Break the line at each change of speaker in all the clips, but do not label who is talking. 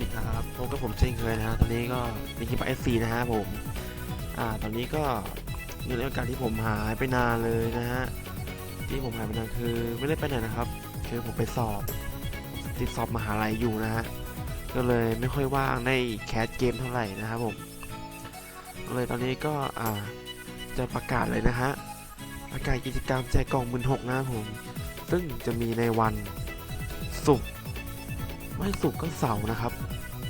ดีครับพบกับผมเช่นเคยนะฮะตอนนี้ก็ในคลิปเอฟซีนะฮะผม อ่า ตอนนี้ก็อยู่ในโอกาสที่ผมหายไปนานเลยนะฮะ ที่ผมหายไปนานคือไม่ได้ไปไหนนะครับ คือผมไปสอบ ติดสอบมหาลัยอยู่นะฮะ ก็เลยไม่ค่อยว่างในแคสเกมเท่าไหร่นะครับผม เลยตอนนี้ก็อ่าจะประกาศเลยนะฮะ ประกาศกิจกรรมแจกกล่องหมื่นหกนะครับผม ซึ่งจะมีในวันศุกร์ ไม่ศุกก็เสาร์นะครับ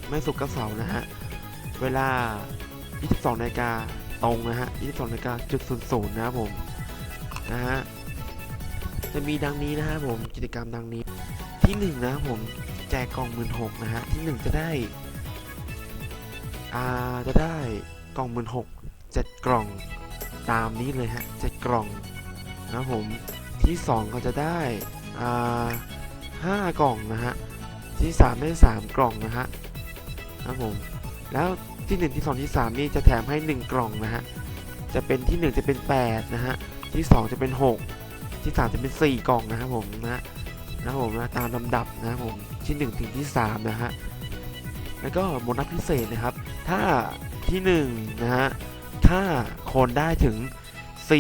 ไม่ศุกก็เสาร์นะฮะ เวลา 22นาฬิกาตรงนะฮะ 22นาฬิกาจุดศูนย์ศูนย์นะครับผม นะฮะ จะมีดังนี้นะครับผม กิจกรรมดังนี้ ที่หนึ่งนะครับผม แจกกล่องหมื่นหกนะฮะ ที่หนึ่งจะได้ อ่า จะได้กล่องหมื่นหกเจ็ดกล่องตามนี้เลยฮะเจ็ดกล่องนะครับผม ที่สองก็จะได้ อ่าห้ากล่องนะฮะ ที่สามได้สามกล่องนะฮะครับผมแล้วที่หนึ่งที่สองที่สามนี่จะแถมให้หนึ่งกล่องนะฮะจะเป็นที่หนึ่งจะเป็นแปดนะฮะที่สองจะเป็นหกที่สามจะเป็นสี่กล่องนะครับผมนะนะผมนะตามลำดับนะผมที่หนึ่งถึงที่สามนะฮะแล้วก็โบนัสพิเศษนะครับ ถ้าที่หนึ่งนะฮะถ้าคนได้ถึง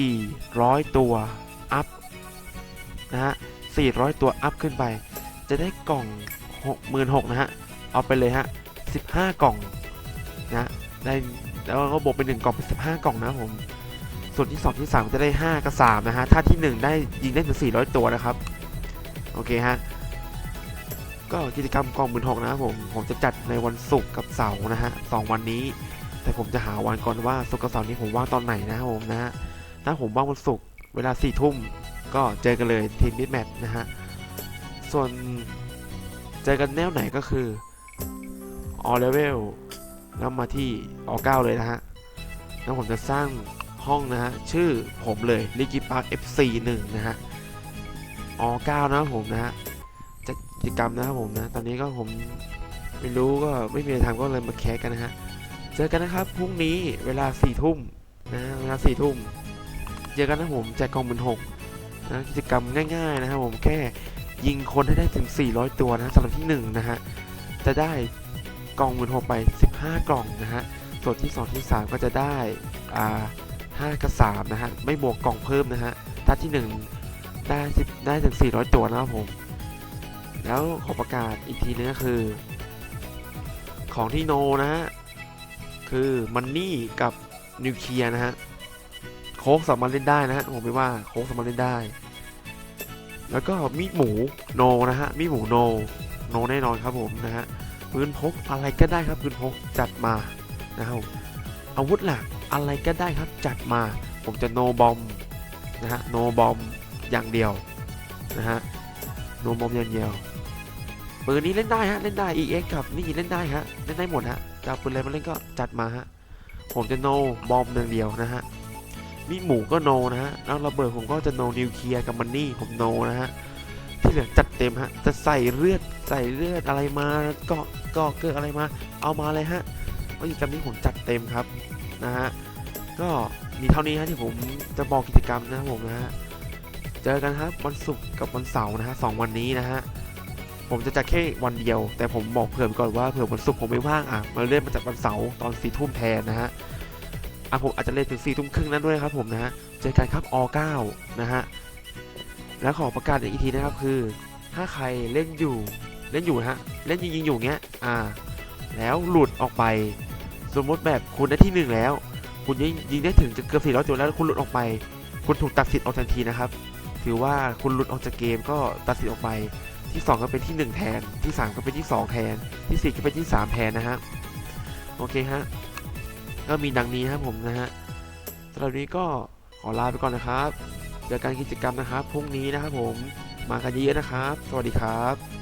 400 ตัวอัพนะฮะ400 ตัวอัพขึ้นไป จะได้กล่อง 66,000นะฮะ เอาไปเลยฮะ15กล่องนะได้แล้วก็บวกเป็น1กล่องเป็น15กล่องนะผม ส่วนที่2ที่3จะได้5กับ3นะฮะ ถ้าที่1ได้ยิงได้ถึง400ตัวนะครับ โอเคฮะ ก็กิจกรรมกล่องหมื่นหกนะครับผม ผมจะจัดในวันศุกร์กับเสาร์นะฮะสองวันนี้ แต่ผมจะหาวันก่อนว่าศุกร์กับเสาร์นี้ผมว่างตอนไหนนะครับผมนะฮะ ถ้าผมว่างวันศุกร์เวลาสี่ทุ่มก็เจอกันเลยทีมมิดแมทนะฮะ ส่วน เจอกันแนวไหนก็คือ all level แล้วมาที่ all 9เลยนะฮะ แล้วผมจะสร้างห้องนะฮะ ชื่อผมเลยลิกิปาร์ค FC 1นะฮะ all 9นะผมนะฮะจัดกิจกรรมนะครับผมนะ ตอนนี้ก็ผมไม่รู้ก็ไม่มีอะไรทำก็เลยมาแคสกันนะฮะ เจอกันนะครับพรุ่งนี้เวลาสี่ทุ่มนะเวลาสี่ทุ่มเจอกันนะผมแจกกล่องหมื่นหกนะกิจกรรมง่าย ๆ นะครับผมแค่ ยิงคนให้ได้ถึง 400 ตัวนะสำหรับที่1นะฮะจะได้กล่องมื่นหกไป 15 กล่องนะฮะส่วนที่ 2 ที่ 3 ก็จะได้อ่า5กับ3นะฮะไม่บวกกล่องเพิ่มนะฮะถ้าที่ 1 ได้10ได้ถึง 400 ตัวนะครับผม แล้วขอประกาศอีกทีนึงก็คือ ของที่โนนะฮะคือมันนี่กับนิวเคลียร์นะฮะโค้กสามารถเล่นได้นะฮะผมไม่ว่าโค้กสามารถเล่นได้ แล้วก็มีดหมูโนนะฮะมีดหมูโนโนแน่นอนครับผมนะฮะปืนพกอะไรก็ได้ครับปืนพกจัดมานะครับอาวุธหลักอะไรก็ได้ครับจัดมา ผมจะโนบอมนะฮะโนบอมอย่างเดียวนะฮะโนบอมอย่างเดียวปืนนี้เล่นได้ฮะเล่นได้ EX กับนี่เล่นได้ฮะเล่นได้หมดฮะจะปืนอะไรมาเล่นก็จัดมาฮะผมจะโนบอมอย่างเดียวนะฮะ มีหมูก็โนนะฮะแล้วระเบิดผมก็จะโนนิวเคลียร์กับมันนี่ผมโนนะฮะที่เหลือจัดเต็มฮะจะใส่เลือดใส่เลือดอะไรมาก็ก็เกิดอะไรมา เอามาเลยฮะว่ากิจกรรมนี้ผมจัดเต็มครับนะฮะก็มีเท่านี้ฮะที่ผมจะบอกกิจกรรมนะครับผมนะฮะเจอกันครับวันศุกร์กับวันเสาร์นะฮะสองวันนี้นะฮะผมจะจัดแค่วันเดียว แต่ผมบอกเผื่อก่อนว่าเผื่อวันศุกร์ผมไม่ว่างอะมาเลื่อนมาจากวันเสาร์ตอนสี่ทุ่มแทนนะฮะ อะผมอาจจะเล่นถึงสี่ทุ่มครึ่งนั้นด้วยครับผมนะฮะ เจอกันครับอ9นะฮะ แล้วขอประกาศอีกทีนะครับคือ ถ้าใครเล่นอยู่เล่นอยู่นะฮะ เล่นยิงยิงๆอยู่เงี้ย อ่า แล้วหลุดออกไป สมมติแบบคุณได้ที่หนึ่งแล้ว คุณยิงยิงได้ถึงจะเกือบสี่ร้อยตัวแล้วคุณหลุดออกไป คุณถูกตัดสิทธิ์ออกทันทีนะครับ ถือว่าคุณหลุดออกจากเกมก็ตัดสิทธิ์ออกไป ที่ 2 ก็เป็นที่ 1 แทน ที่ 3 ก็เป็นที่ 2 แทน ที่ 4 ก็เป็นที่ 3 แทนนะฮะ โอเคฮะ ก็มีดังนี้ครับผมนะฮะสำหรับวันนี้ก็ขอลาไปก่อนนะครับเจอกันกิจกรรมนะครับพรุ่งนี้นะครับผมมากันเยอะนะครับ สวัสดีครับ